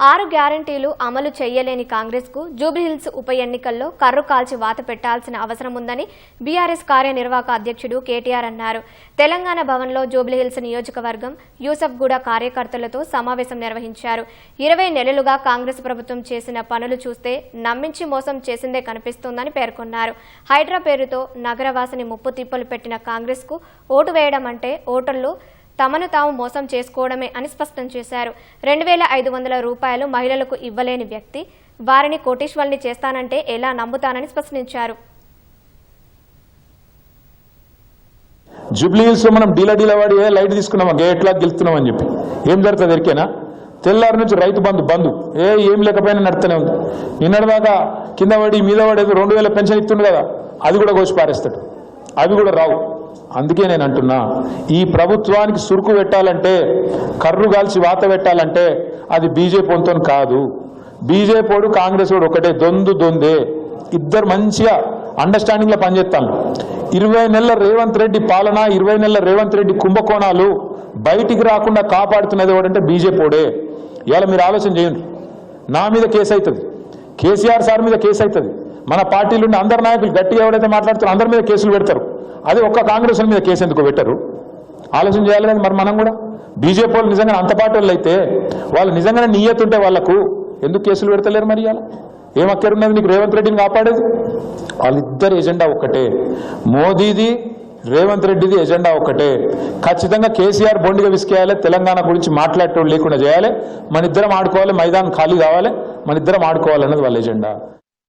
ఆరు గ్యారంటీలు అమలు చేయలేని కాంగ్రెస్కు జూబ్లీహిల్స్ ఉప ఎన్నికల్లో కర్రు కాల్చి వాత పెట్టాల్సిన అవసరం ఉందని బీఆర్ఎస్ కార్యనిర్వాహక అధ్యక్షుడు కేటీఆర్ అన్నారు. తెలంగాణ భవన్లో జూబ్లీహిల్స్ నియోజకవర్గం యూసఫ్గూడ కార్యకర్తలతో సమావేశం నిర్వహించారు. ఇరవై నెలలుగా కాంగ్రెస్ ప్రభుత్వం చేసిన పనులు చూస్తే నమ్మించి మోసం చేసిందే కనిపిస్తోందని పేర్కొన్నారు. హైడ్రా పేరుతో నగరవాసిని ముప్పు తిప్పలు పెట్టిన కాంగ్రెస్కు ఓటు వేయడం అంటే ఓటర్లు తమను తాము మోసం చేసుకోవడమే అని స్పష్టం చేశారు. రెండు వేల ఐదు వందల రూపాయలు మహిళలకు ఇవ్వలేని వ్యక్తి వారిని కోటీశ్వరుని చేస్తానంటే ఎలా నమ్ముతానని స్పష్టించారు జూబ్లీ హిల్స్లో మనం డీలా డీలా వాడి ఏ లైట్ తీసుకున్నామా? గేట్ గెలుస్తున్నాం అని చెప్పి. ఏం జరుగుతుంది ఎరికేనా తెల్లారి నుంచి రైతు బంధు బంధు. ఏ ఏం లేకపోయినా నడుతూనే ఉంది. నిన్నటిదాకా కింద పడి మీద వాడి రెండు వేల పెన్షన్ ఇస్తుండు కదా అది కూడా కోసి పారేస్తాడు. అవి కూడా రావు. అందుకే నేను అంటున్నా ఈ ప్రభుత్వానికి సురుకు పెట్టాలంటే కర్రు కాల్చి వాత పెట్టాలంటే అది బీజేపీ కాదు. బీజేపీడు కాంగ్రెస్ వాడు ఒకటే దొందు దొందే. ఇద్దరు మంచిగా అండర్స్టాండింగ్లో పనిచేస్తాను. ఇరవై నెలల రేవంత్ రెడ్డి పాలన ఇరవై నెలల రేవంత్ రెడ్డి కుంభకోణాలు బయటికి రాకుండా కాపాడుతున్నది ఎవడంటే బీజేపీడే ఇవాళ మీరు ఆలోచన చేయండి. నా మీద కేసు అవుతుంది. కేసీఆర్ సార్ మీద కేసు అవుతుంది. మన పార్టీలు ఉన్న అందరు నాయకులు గట్టిగా ఎవరైతే మాట్లాడుతారో అందరి మీద కేసులు పెడతారు. అది ఒక్క కాంగ్రెస్ మీద కేసు ఎందుకు పెట్టరు? ఆలోచన చేయాలి కదా మరి మనం కూడా. బీజేపీ వాళ్ళు నిజంగా అంత పార్టీ వాళ్ళు అయితే వాళ్ళు నిజంగానే నియత ఉంటే వాళ్ళకు ఎందుకు కేసులు పెడతలేరు మరి ఇవాళ? ఏం అక్కడున్నది నీకు రేవంత్ రెడ్డిని కాపాడేది? వాళ్ళిద్దరి ఎజెండా ఒక్కటే. మోదీది రేవంత్ రెడ్డిది ఎజెండా ఒక్కటే. ఖచ్చితంగా కేసీఆర్ బొండిగా విసికేయాలి తెలంగాణ గురించి మాట్లాడటం లేకుండా చేయాలి. మన ఇద్దరం ఆడుకోవాలి మైదానం ఖాళీ కావాలి మన ఇద్దరం ఆడుకోవాలన్నది వాళ్ళ ఎజెండా.